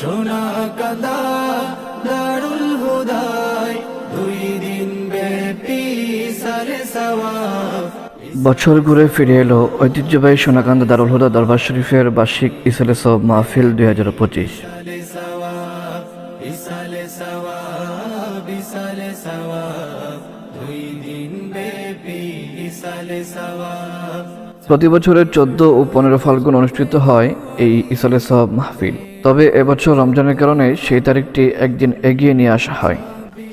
সোনা কান্দা দারুল হুদায় দুই দিন ব্যাপী সালে বছর ঘুরে ফিরে এলো ঐতিহ্যবাহী সোনাকান্দা দারুল হুদা দরবার শরীফের বার্ষিক ইসলে সব মাহফিল দুই হাজার পঁচিশ। প্রতি বছরের চোদ্দ ও পনেরো ফাল্গুন অনুষ্ঠিত হয় এই ইসলে সব মাহফিল। তবে এবছর রমজানের কারণে সেই তারিখটি একদিন এগিয়ে নিয়ে আসা হয়।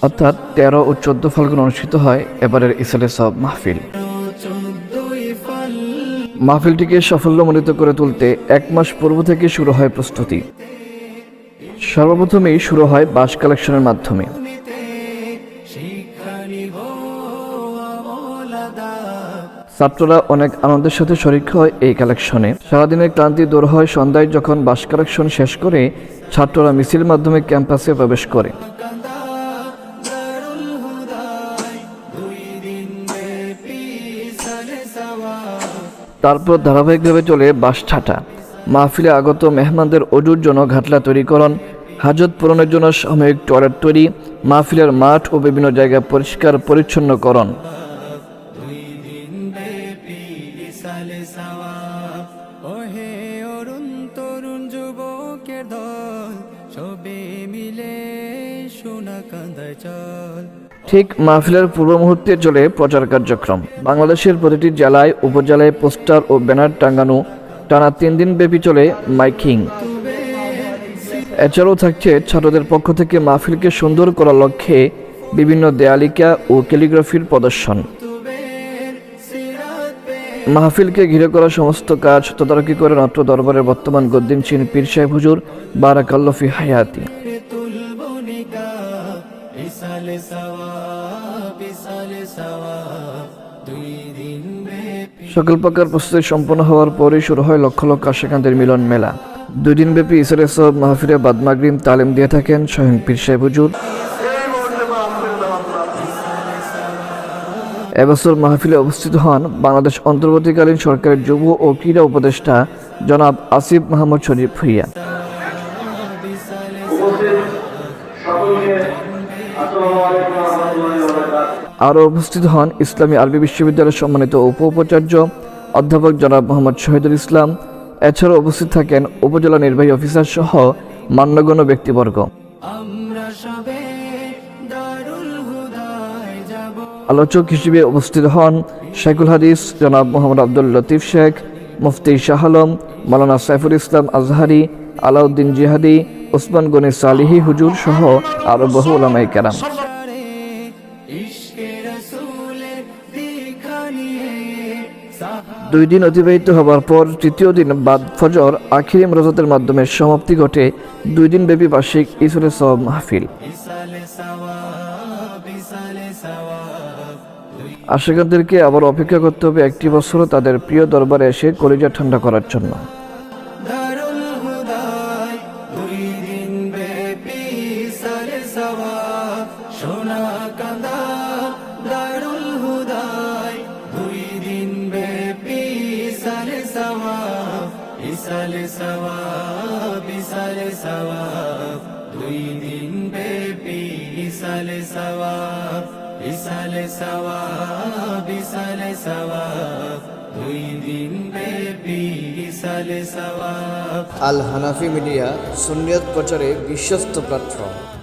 অর্থাৎ তেরো ও চোদ্দ ফাল্গুন অনুষ্ঠিত হয় এবারের ইসলে সব মাহফিল। মাহফিলটিকে সাফল্যমণ্ডিত করে তুলতে এক মাস পূর্ব থেকে শুরু হয় প্রস্তুতি। সর্বপ্রথমেই শুরু হয় বাস কালেকশনের মাধ্যমে। ছাত্ররা অনেক আনন্দের সাথে শরিক হয় এই কালেকশনে সারাদিনের ক্লান্তি দূর হয় সন্ধ্যায় যখন বাস কালেকশন শেষ করে, ছাত্ররা মিছিল মাধ্যমে ক্যাম্পাসে প্রবেশ করে। তারপর ধারাবাহিকভাবে চলে বাস ছাটা মাহফিলে আগত মেহমানদের অজুর জন্য ঘাটলা তৈরিকরণ হাজত পূরণের জন্য সাময়িক টয়লেট তৈরি, মাহফিলের মাঠ ও বিভিন্ন জায়গা পরিষ্কার পরিচ্ছন্নকরণ সালে সওয়াব। ওহে অরুণ তরুণ যুবকের দল, সবে মিলে সোনা কান্দায় চল। ঠিক মাহফিলের পূর্ব মুহূর্তে চলে প্রচার কার্যক্রম। বাংলাদেশের প্রতিটি জেলায়, উপজেলায় পোস্টার ও ব্যানার টাঙ্গানো টানা তিন দিন ব্যাপী চলে মাইকিং। এছাড়াও থাকছে ছাত্রদের পক্ষ থেকে মাহফিলকে সুন্দর করার লক্ষ্যে বিভিন্ন দেয়ালিকা ও ক্যালিগ্রাফির প্রদর্শন। মাহফিলকে ঘিরে করা সমস্ত কাজ তদারকি করে নাট্য দরবারের বর্তমান গদ্দিন চিন পীর সাহেব হুজুর বারাকাল্লফি হায়াতি। সকল প্রকার প্রস্তুতি সম্পন্ন হওয়ার পরেই শুরু হয় লক্ষ লক্ষ আশেকান্তের মিলন মেলা। দুই দিনব্যাপী ইসরে সব মাহফিলে বাদমাগরিম তালিম দিয়ে থাকেন স্বয়ং পীর সাহেব হুজুর। এবছর মাহফিলে উপস্থিত হন বাংলাদেশ অন্তর্বর্তীকালীন সরকারের যুব ও ক্রীড়া উপদেষ্টা জনাব আসিফ মাহমুদ শরীফ ভুইয়া। আরও উপস্থিত হন ইসলামী আরবি বিশ্ববিদ্যালয়ের সম্মানিত উপ উপাচার্য অধ্যাপক জনাব মোহাম্মদ শহীদুল ইসলাম। এছাড়াও উপস্থিত থাকেন উপজেলা নির্বাহী অফিসার সহ মান্যগণ্য ব্যক্তিবর্গ। আমরা সবে দারুল যাব আলোচক হিসেবে উপস্থিত হন শেখুল হাদিস, জনাব মোহাম্মদ আব্দুল লতিফ শেখ, মুফতি শাহ আলম, মালানা সাইফুল ইসলাম আজহারি, আলাউদ্দিন জিহাদি, ওসমান গনি সালিহি হুজুর সহ আরও বহু ওলামাই কেরাম। দুই দিন অতিবাহিত হবার পর তৃতীয় দিন বাদ ফজর আখিরি মরজতের মাধ্যমে সমাপ্তি ঘটে দুই দিন ব্যাপী বার্ষিক ইসুরে সব মাহফিল। ইসালে ইসালে আশেখানদেরকে আবার অপেক্ষা করতে হবে একটি বছরও তাদের প্রিয় দরবারে এসে কলিজা ঠান্ডা করার জন্য। সোনা কান্দা ইসালে সওয়াব ইসালে সওয়াব। দুই দিন ব্যাপী ইসালে সওয়াব ইসালে সওয়াব ইসালে সওয়াব। দুই দিন ব্যাপী ইসালে সওয়াব। আল হানাফি মিডিয়া সুন্নিয়ত প্রচারে বিশ্বস্ত প্ল্যাটফর্ম।